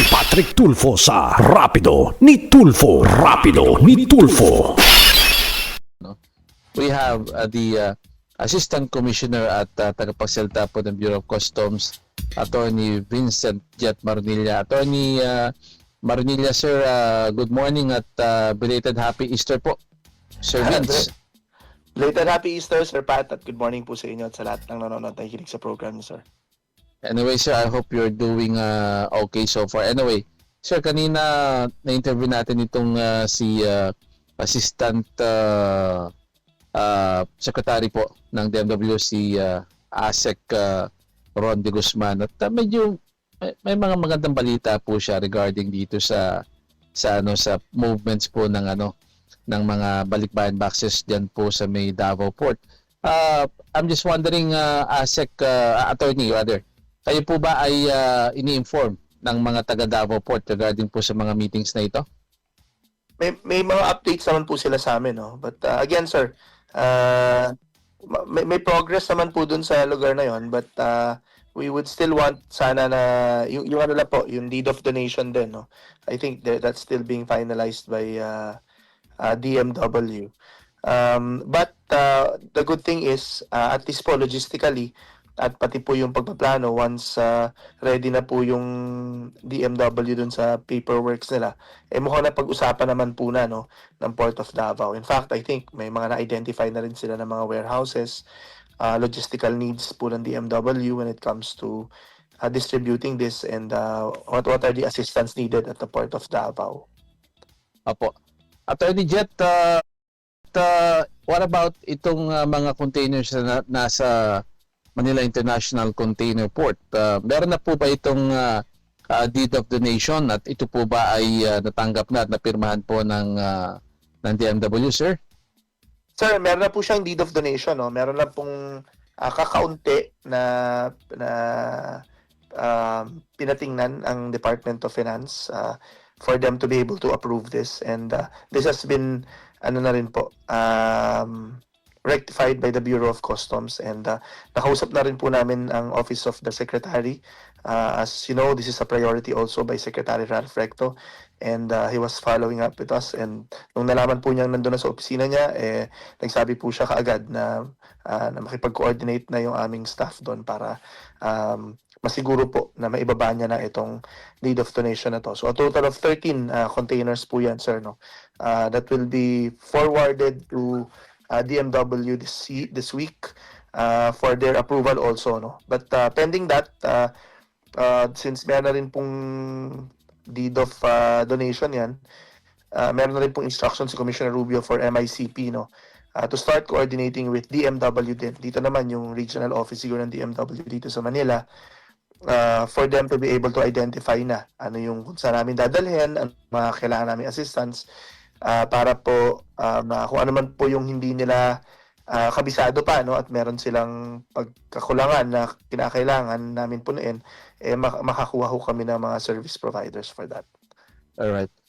si Patrick Tulfo sa Rapido ni Tulfo. Rapido ni Tulfo. we have uh, the uh, Assistant Commissioner at uh, tagapagsalita po ng Bureau of Customs, Attorney Vincent Jet Marunilla. Attorney uh, Marunilla, sir, uh, good morning at uh, belated Happy Easter po. Sir Vince. Later, happy Easter, Sir Pat, at good morning po sa inyo at sa lahat ng nanonood at nakikinig sa program sir. Anyway, sir, I hope you're doing uh, okay so far. Anyway, sir, kanina na-interview natin itong uh, si uh, Assistant uh, uh, Secretary po ng DMW, si uh, ASEC uh, Ron de Guzman. At uh, medyo may, may mga magandang balita po siya regarding dito sa sa ano sa movements po ng ano ng mga balikbayan boxes diyan po sa may Davao Port. Uh, I'm just wondering uh, ASEC uh, attorney rather kayo po ba ay uh, ini-inform ng mga taga Davao Port regarding po sa mga meetings na ito? May, may mga updates naman po sila sa amin, no? But uh, again, sir, uh, ma- may, may progress naman po dun sa lugar na yon but uh, we would still want sana na yung, yung ano lang po, yung deed of donation din, no? I think that, that's still being finalized by uh, uh, DMW. Um, but uh, the good thing is, uh, at least po logistically, at pati po yung pagpaplano once uh, ready na po yung DMW dun sa paperworks nila, eh mukhang na pag-usapan naman po na no, ng Port of Davao. In fact, I think may mga na-identify na rin sila ng mga warehouses, uh, logistical needs po ng DMW when it comes to uh, distributing this and uh, what, what are the assistance needed at the Port of Davao. Apo. Attorney Jet, uh, uh, what about itong uh, mga containers na nasa Manila International Container Port? Uh, meron na po ba itong uh, uh, deed of donation at ito po ba ay uh, natanggap na at napirmahan po ng uh, ng DMW, sir? Sir, meron na po siyang deed of donation, no? Meron na pong ah, kakaunti na na um, pinatingnan ang Department of Finance ah, for them to be able to approve this and ah, this has been ano na rin po um, rectified by the Bureau of Customs and ah, nakausap na rin po namin ang Office of the Secretary Ah, as you know, this is a priority also by Secretary Ralph Recto and ah, he was following up with us and nung nalaman po niya nandun na sa opisina niya, eh, nagsabi po siya kaagad na, ah, na makipag-coordinate na yung aming staff doon para um, masiguro po na maibaba niya na itong deed of donation na to. So a total of 13 ah, containers po yan, sir. No? Ah, that will be forwarded to ah, DMW this, this week ah, for their approval also. No? But ah, pending that, ah, ah, since meron na rin pong deed of ah, donation yan, uh, meron na rin pong instruction si Commissioner Rubio for MICP no uh, to start coordinating with DMW din. Dito naman yung regional office siguro ng DMW dito sa Manila uh, for them to be able to identify na ano yung kung saan namin dadalhin, ano mga kailangan namin assistance uh, para po uh, kung ano man po yung hindi nila uh, kabisado pa no at meron silang pagkakulangan na kinakailangan namin punuin eh mak- makakuha ho kami ng mga service providers for that. Alright.